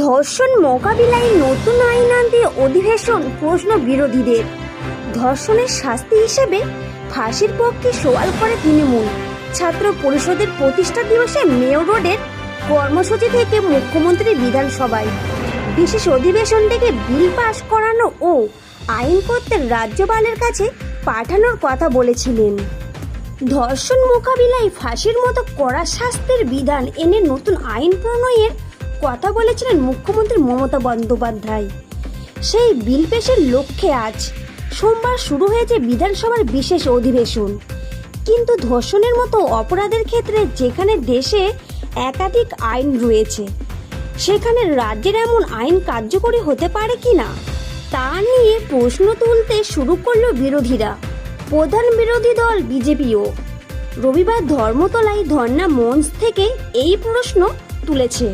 ধর্ষণ মোকাবিলায় নতুন আইন আনতে অধিবেশন প্রশ্ন বিরোধীদের। ধর্ষণের শাস্তি হিসেবে ফাঁসির পক্ষে সওয়াল করে তৃণমূল। ছাত্র পরিষদের প্রতিষ্ঠা দিবসে মেয়র রোডের কর্মসূচি থেকে মুখ্যমন্ত্রী বিধানসভায়। বিশেষ অধিবেশন থেকে বিল পাশ করানো ও আইন করতে রাজ্যপালের কাছে পাঠানোর কথা বলেছিলেন। ধর্ষণ মোকাবিলায় ফাঁসির মতো কড়া শাস্তির বিধান এনে নতুন আইন প্রণয়ের কথা বলেছিলেন মুখ্যমন্ত্রী মমতা বন্দ্যোপাধ্যায়। সেই বিল পেশের লক্ষ্যে আজ সোমবার শুরু হয়েছে বিধানসভার বিশেষ অধিবেশন। কিন্তু ধর্ষণের মতো অপরাধের ক্ষেত্রে যেখানে দেশে একাধিক আইন রয়েছে, সেখানে রাজ্যের এমন আইন কার্যকরী হতে পারে কি না তা নিয়ে প্রশ্ন তুলতে শুরু করল বিরোধীরা। প্রধান বিরোধী দল বিজেপিও। রবিবার ধর্মতলায় ধর্ণা মঞ্চ থেকে এই প্রশ্ন তুলেছে।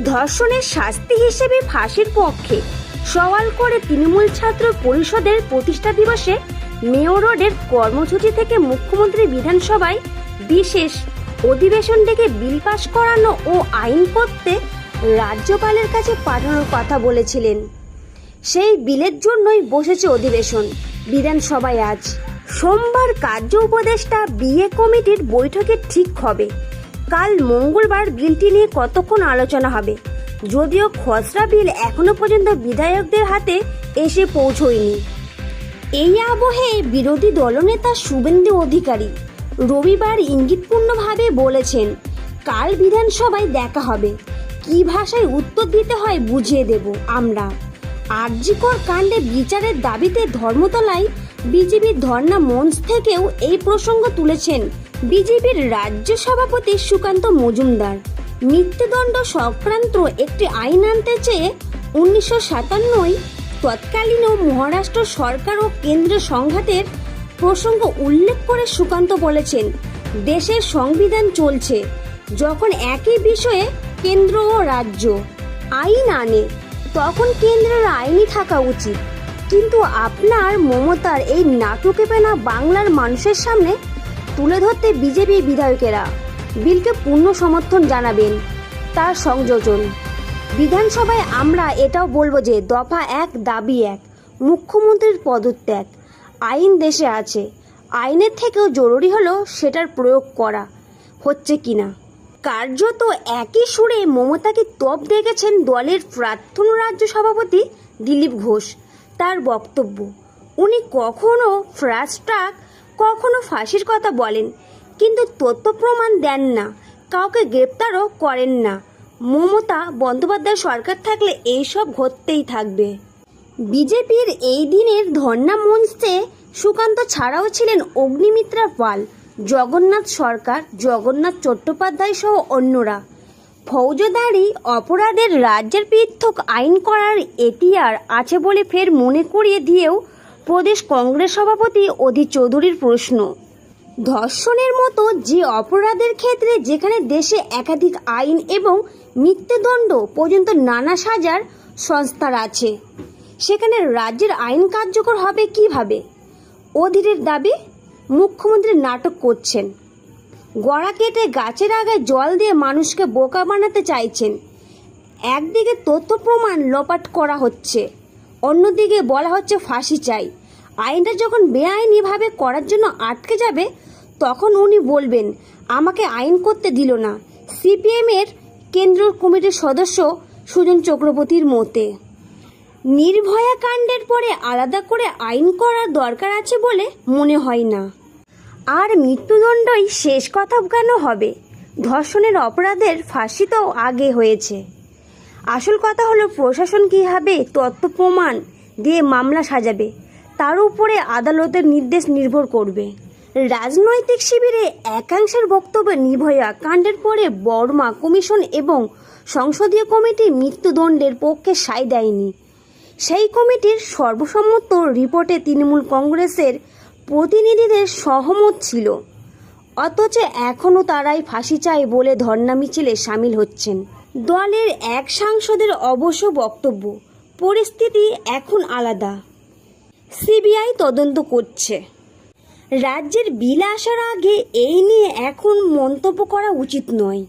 ধর্ষণের শাস্তি হিসেবে ফাঁসির পক্ষে সওয়াল করে তৃণমূল ছাত্র পরিষদের প্রতিষ্ঠা দিবসে মেয়র রোডের কর্মসূচি থেকে মুখ্যমন্ত্রী বিধানসভায় বিশেষ অধিবেশন ডেকে বিল পাশ করানো ও আইন করতে রাজ্যপালের কাছে পাঠানোর কথা বলেছিলেন। সেই বিলের জন্যই বসেছে অধিবেশন। বিধানসভায় আজ সোমবার কার্য উপদেষ্টা বিএ কমিটির বৈঠকে ঠিক হবে। কাল মঙ্গলবার বিলটি নিয়ে কতক্ষণ আলোচনা হবে? যদিও খসড়া বিল এখনও পর্যন্ত বিধায়কদের হাতে এসে পৌঁছয়নি। এই আবহে বিরোধী দলনেতা শুভেন্দু অধিকারী রবিবার ইঙ্গিতপূর্ণভাবে বলেছেন, কাল বিধানসভায় দেখা হবে। কি ভাষায় উত্তর দিতে হয় বুঝিয়ে দেব আমরা। আরজিকর কাণ্ডে বিচারের দাবিতে ধর্মতলায় বিজেপির ধর্ণা মঞ্চ থেকেও এই প্রসঙ্গ তুলেছেন বিজেপির রাজ্য সভাপতি সুকান্ত মজুমদার মৃত্যুদণ্ড সংক্রান্ত একটি আইন আনতে চেয়ে উনিশশো সাতান্নয় তৎকালীন মহারাষ্ট্র সরকার ও কেন্দ্র সংঘাতের প্রসঙ্গ উল্লেখ করে সুকান্ত বলেছেন, দেশের সংবিধান চলছে, যখন একই বিষয়ে কেন্দ্র ও রাজ্য আইন আনে, তখন কেন্দ্রের আইনই থাকা উচিত। কিন্তু আপনার মমতার এই নাটকে পেনা বাংলার মানুষের সামনে তুলে ধরতে বিজেপি বিধায়কেরা। বিলকে পূর্ণ সমর্থন জানাবেন তার সংযোজন। বিধানসভায় আমরা এটাও বলব যে দফা এক, দাবি এক, মুখ্যমন্ত্রীর পদত্যাগ। আইন দেশে আছে। আইনের থেকেও জরুরি হলো সেটার প্রয়োগ করা। হচ্ছে কিনা? কার্যত একই সুরে মমতাকে তপ দেখেছেন দলের প্রাক্তন রাজ্য সভাপতি দিলীপ ঘোষ। তার বক্তব্য, উনি কখনো ফাস্ট ট্রাক কখনো ফাঁসির কথা বলেন, কিন্তু তথ্য প্রমাণ দেন না, কাউকে গ্রেপ্তারও করেন না। মমতা বন্দ্যোপাধ্যায় সরকার থাকলে এইসব ঘটতেই থাকবে। বিজেপির এই দিনের ধর্ণা মঞ্চে সুকান্ত ছাড়াও ছিলেন অগ্নিমিত্রা পাল, জগন্নাথ সরকার, জগন্নাথ চট্টোপাধ্যায় সহ অন্যরা। ফৌজদারি অপরাধের রাজ্যের পৃথক আইন করার এটিআর আছে বলে ফের মনে করিয়ে দিয়েও প্রদেশ কংগ্রেস সভাপতি অধীর চৌধুরীর প্রশ্ন। ধর্ষণের মতো যে অপরাধের ক্ষেত্রে যেখানে দেশে একাধিক আইন এবং মৃত্যুদণ্ড পর্যন্ত নানা সাজার সংস্থার আছে, সেখানে রাজ্যের আইন কার্যকর হবে কীভাবে? অধীরের দাবি, মুখ্যমন্ত্রী নাটক করছেন। গড়া কেটে গাছের আগায় জল দিয়ে মানুষকে বোকা বানাতে চাইছেন। একদিকে তথ্য প্রমাণ লোপাট করা হচ্ছে। অন্যদিকে বলা হচ্ছে ফাঁসি চাই। আইনটা যখন বেআইনিভাবে করার জন্য আটকে যাবে, তখন উনি বলবেন, আমাকে আইন করতে দিল না। সিপিএমের কেন্দ্রীয় কমিটির সদস্য সুজন চক্রবর্তীর মতে, নির্ভয়া কাণ্ডের পরে আলাদা করে আইন করার দরকার আছে বলে মনে হয় না। আর মৃত্যুদণ্ডই শেষ কথা কেন হবে? ধর্ষণের অপরাধের ফাঁসি তো আগে হয়েছে। আসল কথা হলো প্রশাসন কীভাবে তথ্য প্রমাণ দিয়ে মামলা সাজাবে, তার উপরে আদালতের নির্দেশ নির্ভর করবে। রাজনৈতিক শিবিরে একাংশের বক্তব্য নির্ভয়া কাণ্ডের পরে বর্মা কমিশন এবং সংসদীয় কমিটি মৃত্যুদণ্ডের পক্ষে সায় দেয়নি। সেই কমিটির সর্বসম্মত রিপোর্টে তৃণমূল কংগ্রেসের প্রতিনিধিদের সহমত ছিল। অথচ এখনও তারাই ফাঁসি চায় বলে ধর্ণা মিছিলে সামিল হচ্ছেন। দলের এক সাংসদের অবশ্য বক্তব্য। পরিস্থিতি এখন আলাদা। সিবিআই তদন্ত করছে। রাজ্যের বিল আসার আগে এই নিয়ে এখন মন্তব্য করা উচিত নয়।